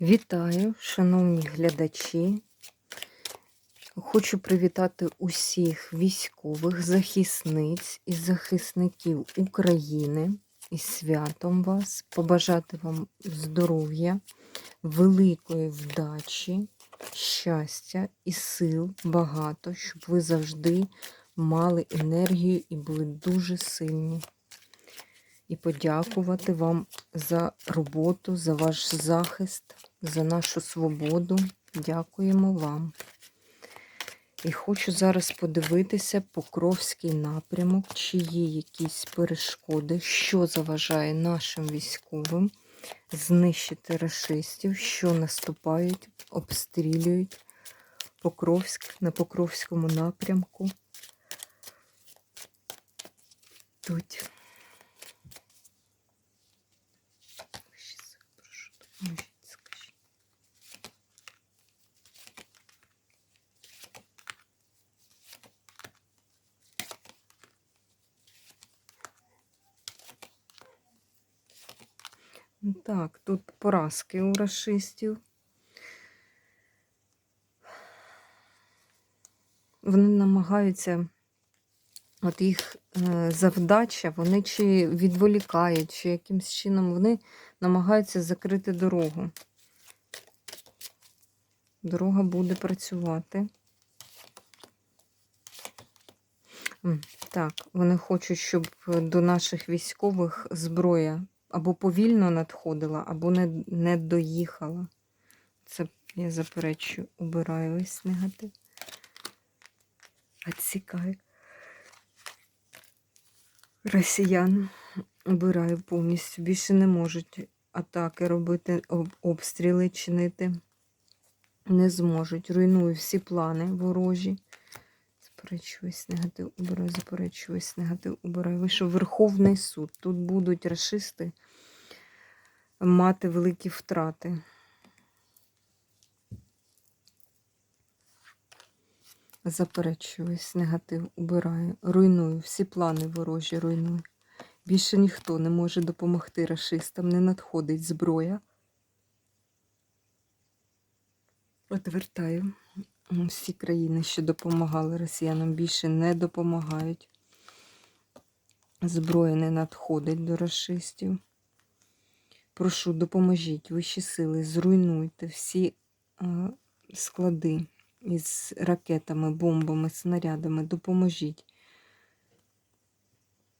Вітаю, шановні глядачі. Хочу привітати усіх військових захисниць і захисників України із святом вас, побажати вам здоров'я, великої вдачі, щастя і сил багато, щоб ви завжди мали енергію і були дуже сильні. І подякувати вам за роботу, за ваш захист, за нашу свободу. Дякуємо вам. І хочу зараз подивитися Покровський напрямок, чи є якісь перешкоди, що заважає нашим військовим знищити рашистів, що наступають, обстрілюють Покровськ на Покровському напрямку. Тут. Ще це прошу, допоможіть, скажіть. Ну Так, тут поразки у расистів. Вони намагаються, от їх е, завдача, вони чи відволікають, чи якимсь чином вони намагаються закрити дорогу. Дорога буде працювати. Так, вони хочуть, щоб до наших військових зброя або повільно надходила, або не, не доїхала. Це я заперечую, убираю весь негатив. Відсікаю. Росіян обираю повністю. Більше не можуть атаки робити, обстріли чинити. Не зможуть. Руйную всі плани ворожі. Заперечуюсь, негатив убираю, заперечуюсь, негатив убираю. Вийшов Верховний суд. Тут будуть расисти мати великі втрати. Заперечуюсь, негатив убираю. Руйную, всі плани ворожі руйную. Більше ніхто не може допомогти расистам, не надходить зброя. Отвертаю. Всі країни, що допомагали росіянам, більше не допомагають. Зброя не надходить до расистів. Прошу, допоможіть, вищі сили, зруйнуйте всі е, склади із ракетами, бомбами, снарядами. Допоможіть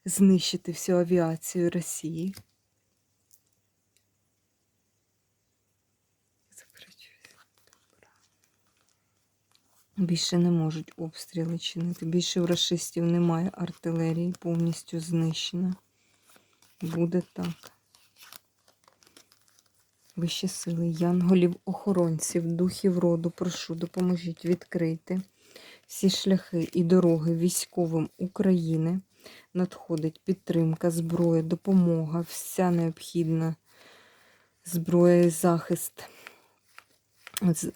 знищити всю авіацію Росії. Більше не можуть обстріли чинити. Більше у расистів немає артилерії, повністю знищена. Буде так. Вищі сили, янголів, охоронців, духів роду, прошу, допоможіть відкрити всі шляхи і дороги військовим України. Надходить підтримка, зброя, допомога, вся необхідна зброя і захист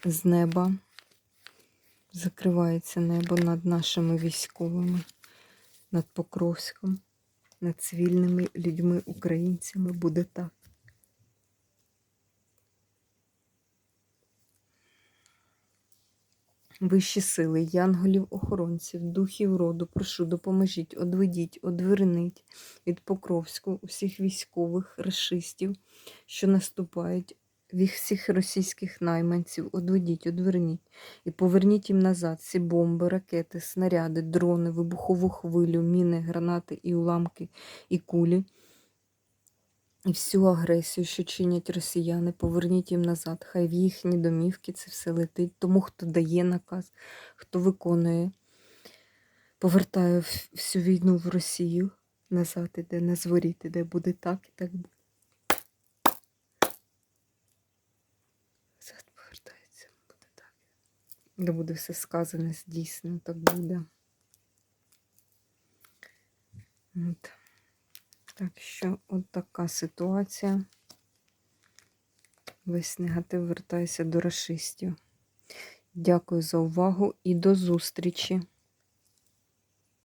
з неба. Закривається небо над нашими військовими, над Покровськом, над цивільними людьми, українцями. Буде так. Вищі сили, янголів, охоронців, духів роду, прошу, допоможіть, одведіть, одверніть від Покровську усіх військових расистів, що наступають, від всіх російських найманців, одведіть, одверніть і поверніть їм назад всі бомби, ракети, снаряди, дрони, вибухову хвилю, міни, гранати і уламки, і кулі. І всю агресію, що чинять росіяни, поверніть їм назад. Хай в їхні домівки це все летить. Тому, хто дає наказ, хто виконує, повертає всю війну в Росію назад, іде на зворіт, іде буде так і так буде. Назад повертається, буде так. Де буде все сказане, здійснено, так буде. От. Так що от така ситуація. Весь негатив вертається до расистів. Дякую за увагу і до зустрічі!